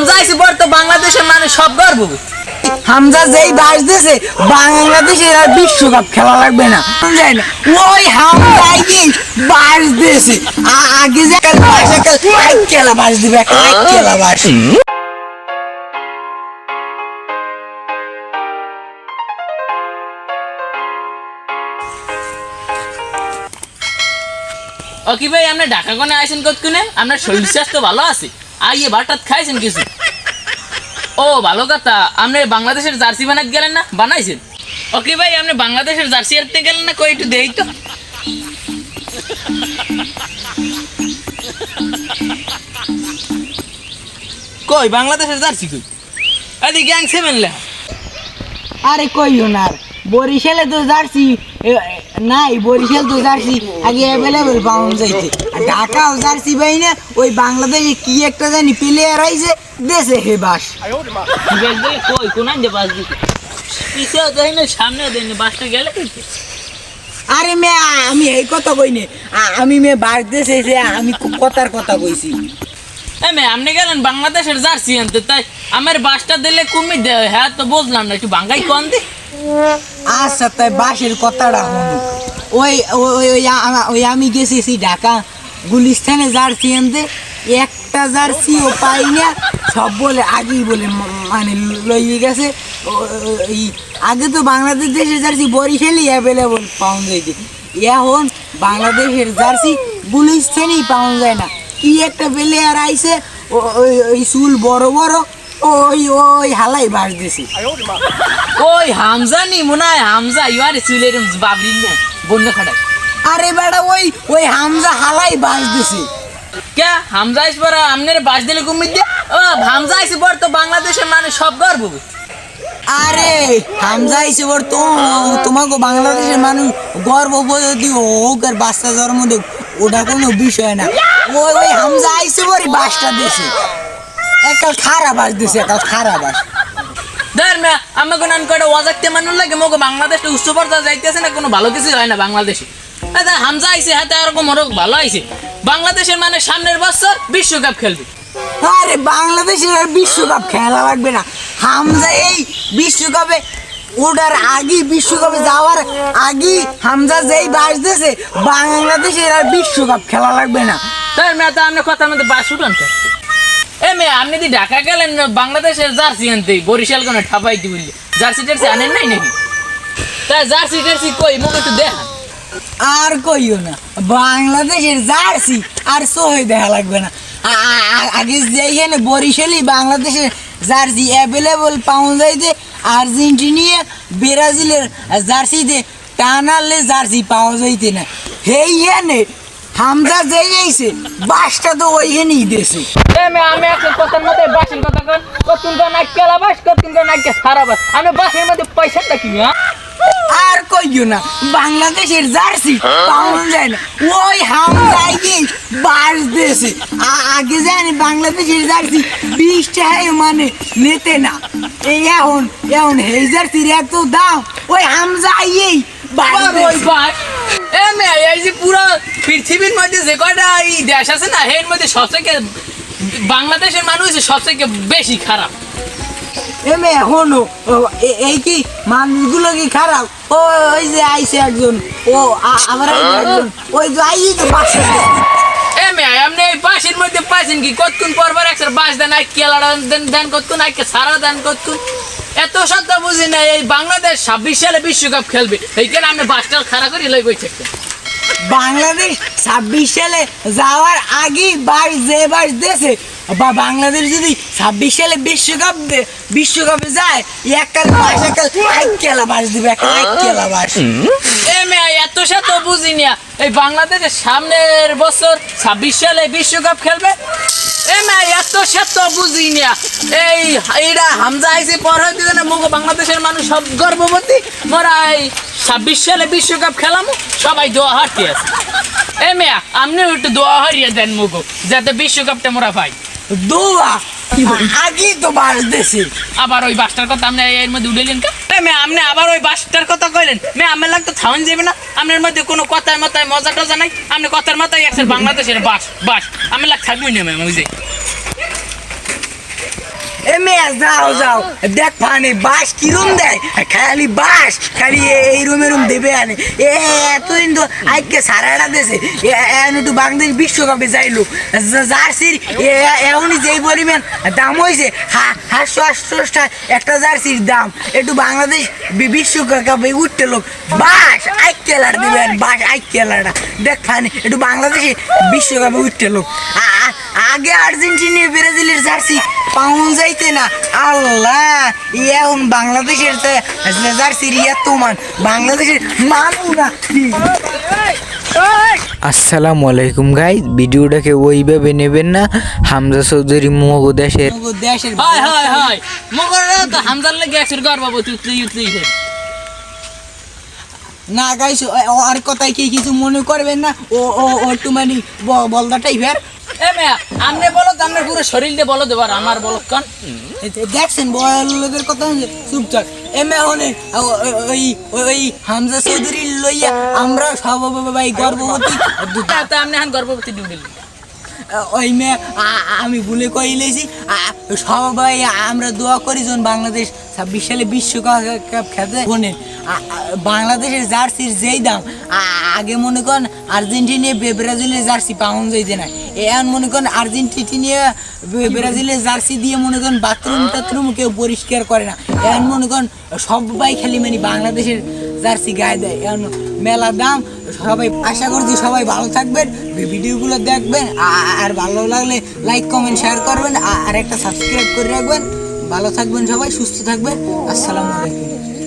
হামজা বর তো বাংলাদেশের সব গর্ব। হামজা যেই বাস বাংলাদেশের আর বিশ্বকাপ খেলা লাগবে না। না ওই কি বাস আগে যে খেলা বাস দিবে খেলা বাস। ও কি ভাই, আপনি ঢাকা কোনে আইছেন কতক্ষণে? আপনার শরীর স্বাস্থ্য ভালো আছে? আইয়ে ভাতটাত খাইছেন কিছু? ও, ভালো কথা। আপনি বাংলাদেশের জার্সি বানাতে গেলেন না? বানাইছেন? ওকে ভাই, আপনি বাংলাদেশের জার্সি আনতে গেলেন না? কই একটু দেই তো। কই, বাংলাদেশের জার্সি কই? আদি গ্যাং সেভেন আরে কইও না। বরিশালে তো জার্সি নাই বরিশাল তো জার্সি। আগে অ্যাভেলেবল পাওয়া যাইতে। আর ঢাকাও জার্সি পাই না ওই বাংলাদেশে কি একটা জানি প্লেয়ার আইছে দেশে হে বাস। কই কোনাই দে বাস দিতে পিছেও দেয় না সামনেও দেয় না বাসটা গেলে আরে মে আমি এই কথা কই নে। আমি মে বাস দেশে এসে আমি কথার কথা কইছি। মেয়ে আপনি গেলেন বাংলাদেশের জার্সি আনতে তাই আমার বাসটা দিলে কমে দেয়। হ্যাঁ তো বুঝলাম না একটু বাঙ্গাই কম দি। আচ্ছা তাই বাসের কথাটা ওই, ওই- ওই আমি গেছি সেই ঢাকা। গুলিস্তানে জার্সি আনতে একটা জার্সিও পাই না, সব বলে, আগেই বলে মানে লইয়ে গেছে। ও- ও- আগে তো বাংলাদেশ দেশের জার্সি বরিশালই অ্যাভেলেবল পাওয়া যাইতে এখন বাংলাদেশের জার্সি গুলিস্তানেই পাওয়া যায় না। কি একটা প্লেয়ার ও- ওই ওই চুল বড় বড় ওই ওই হালাই বাস দিছে। ওই হামজা নি মনে হয় হামজা ইউর চুলের বাবরি না বন্য খাটাই। আরে বেটা ওই ওই হামজা হালাই বাস দিছে। কে? হামজা আইস পর আপনার বাস দিলে দিয়ে ও হামজা আইসে পর তো বাংলাদেশের মানুষ সব গর্ব। আরে হামজা ওর তো তোমাকে বাংলাদেশের মানুষ গর্ভবতী হোক আর বাচ্চা জন্ম দেখ ওটা কোনো বিষয় না। ওই ওই হামজা ওর বাসটা দিছে। একাল খারাপ বাস দিছে একাল খারাপ বাস ধর মে আমাকে নান কয়টা ওয়াজাকতে মানুষ লাগে মোকে বাংলাদেশটা উচ্চ পর্যায়ে যাইতেছে না কোনো ভালো কিছু হয় না বাংলাদেশে। এই হামজা আইছে হাতে এরকম ওরকম ভালো আইছে। বাংলাদেশের মানে সামনের বছর বিশ্বকাপ খেলবে। আরে বাংলাদেশের আর বিশ্বকাপ খেলা লাগবে না। হামজা এই বিশ্বকাপে ওটার আগে বিশ্বকাপে যাওয়ার আগে হামজা যেই বাস দিছে বাংলাদেশের আর বিশ্বকাপ খেলা লাগবে না। তাই মেয়ে তো আপনার কথার মধ্যে বাস উঠান এ মেয়ে, আপনি যদি ঢাকা গেলেন বাংলাদেশের জার্সি আনতে, বরিশাল কোনো ঠাপাইতে বললে। জার্সি টার্সি আনেন নাই নাকি? তাই জার্সি টার্সি কই মুখ একটু দেখান। আর কইও না, বাংলাদেশের জার্সি আর সহে দেখা লাগবে না। আগে যেখানে বরিশালি বাংলাদেশের জার্সি অ্যাভেলেবল পাওয়া যাইতে, আর্জেন্টিনিয়া, ব্রাজিলের জার্সিতে টানালে জার্সি পাওয়া যাইতে না। সেইখানে হামজা যেই আইছে বাসটা তো ওইখানেই মেয়ে আমি এখন কথার মধ্যে বাসের কথা কন। কতক্ষণ তো নাক কেলা বাস কতক্ষণ তো নাক সারা বাস। আমি বাসের মধ্যে পয়সাটা কি হ্যাঁ? আর কইও না বাংলাদেশের জার্সি পাওয়া যায় না। ওই হামজাই কি বাস দেশে আগে জানি বাংলাদেশের জার্সি বিশ টাকায় মানে নিতে না। এই এখন এখন এই জার্সির এত দাম ওই ওই দেশে। বাস এ মেয়ে এই যে পুরো পৃথিবীর মধ্যে যে কয়টা এই দেশ আছে না এর মধ্যে সবথেকে বাংলাদেশের মানুষ সবথেকে বেশি খারাপ। এমে এখনও এই কি মানুষগুলো কি খারাপ? ও ওই যে আইছে একজন ও আ- আবার আইছে একজন ওই যে আই তো বাসা এ মেয়ে আপনি এই বাসের মধ্যে পাইছেন কি? কতক্ষণ পর পর একসাথে বাস দেন এক কেলাটা দেন দেন কতক্ষণ এক সারা দেন কতক্ষণ? এত সত্য বুঝি না এই বাংলাদেশ ছাব্বিশ সালে বিশ্বকাপ খেলবে। এইখানে আপনি বাসটা খারাপ করে লই বই বাংলাদেশ ছাব্বিশ সালে যাওয়ার আগে বাস যে বাস দেশে বা বাংলাদেশ যদি ছাব্বিশ সালে বিশ্বকাপ বিশ্বকাপে যায় একটা বাস এক খেলা বাস দিবে এক খেলা বাস। এত সাথে বুঝি না। এই বাংলাদেশের সামনের বছর ছাব্বিশ সালে বিশ্বকাপ খেলবে এ না। হামজা মুখ বাংলাদেশের মানুষ সব ছাব্বিশ সালে বিশ্বকাপ খেলাম, সবাই দোয়া এ মেয়া আপনিও একটু দোয়া হারিয়ে যাতে বিশ্বকাপটা মোরা পাই। দোয়া আগে তো বাস দেশে আবার ওই বাসটার কথা আপনি এর মধ্যে উঠেলেন কা? মে আপনি আবার ওই বাসটার কথা কইলেন। মে আমার লাগতো থাউন যাবে না। আপনার মধ্যে কোনো কথার মাথায় মজা টজা নাই। আপনি কথার মাথায় একসাথে বাংলাদেশের বাস বাস। আমি লাগ থাকবই না ম্যাম বুঝে এ যাও যাও। দেখ ফানে বাস কিরম দেয়। খালি বাস খালি এই রুমে রুম দেবে আনে। এ, এতদিন তো আজকে সারাটা দেশে। একটু বাংলাদেশ বিশ্বকাপে যাইলো। জার্সির এ- এখনই যেই পরিমাণ দাম হয়েছে হাঁসশো আটশোটা একটা জার্সির দাম। একটু বাংলাদেশ বিশ্বকাপে উঠতে লোক বাস আই কেলার দেবেন বাস আই কেলারটা দেখ ফানে, একটু বাংলাদেশে বিশ্বকাপে উঠতে লোক। আগে আর্জেন্টিনা, ব্রাজিলের জার্সি পাউন যাইতে না। আল্লাহ এখন বাংলাদেশের যে- যে জার্সির এত মান বাংলাদেশের মানু না। আসসালামু আলাইকুম গাই ভিডিওটাকে ওইভাবে নেবেন না। হামজা চৌধুরী মগ দেশের। হামজার লাগে একশোর না গাইস আর কথায় কি কিছু মনে করবেন না। ও ও ও একটু মানে ব- বলদাটাই ফের। এ মেয়া আমনে বলো আমনে পুরো শরীর দিয়ে বলো দেবার আমার বলো কন। দেখছেন বড়লোকের কথা হচ্ছে চুপচাপ। এমে হনে ওই ওই হামজা চৌধুরী লইয়া আমরা গর্ভবতী। ডুবিল হান গর্ভবতী ডিউটি আমি ভুলে কই লেছি সবাই আমরা দোয়া করি যখন বাংলাদেশ ছাব্বিশ সালে বিশ্বকাপ খেতে শোনেন বাংলাদেশের জার্সির যেই দাম আগে মনে করেন আর্জেন্টিনা ব্রাজিলের জার্সি পাউন যাইতে না এখন মনে করেন আর্জেন্টিনা বে- ব্রাজিলের জার্সি দিয়ে মনে করেন বাথরুম টাথরুম কেউ পরিষ্কার করে না। এখন মনে করেন সবাই খালি মানে বাংলাদেশের জার্সি গায়ে দেয়। এখন মেলা দাম সবাই আশা করছি সবাই ভালো থাকবেন ভিডিওগুলো দেখবেন আর ভালো লাগলে লাইক কমেন্ট শেয়ার করবেন আর একটা সাবস্ক্রাইব করে রাখবেন। ভালো থাকবেন সবাই, সুস্থ থাকবেন। আসসালামু আলাইকুম।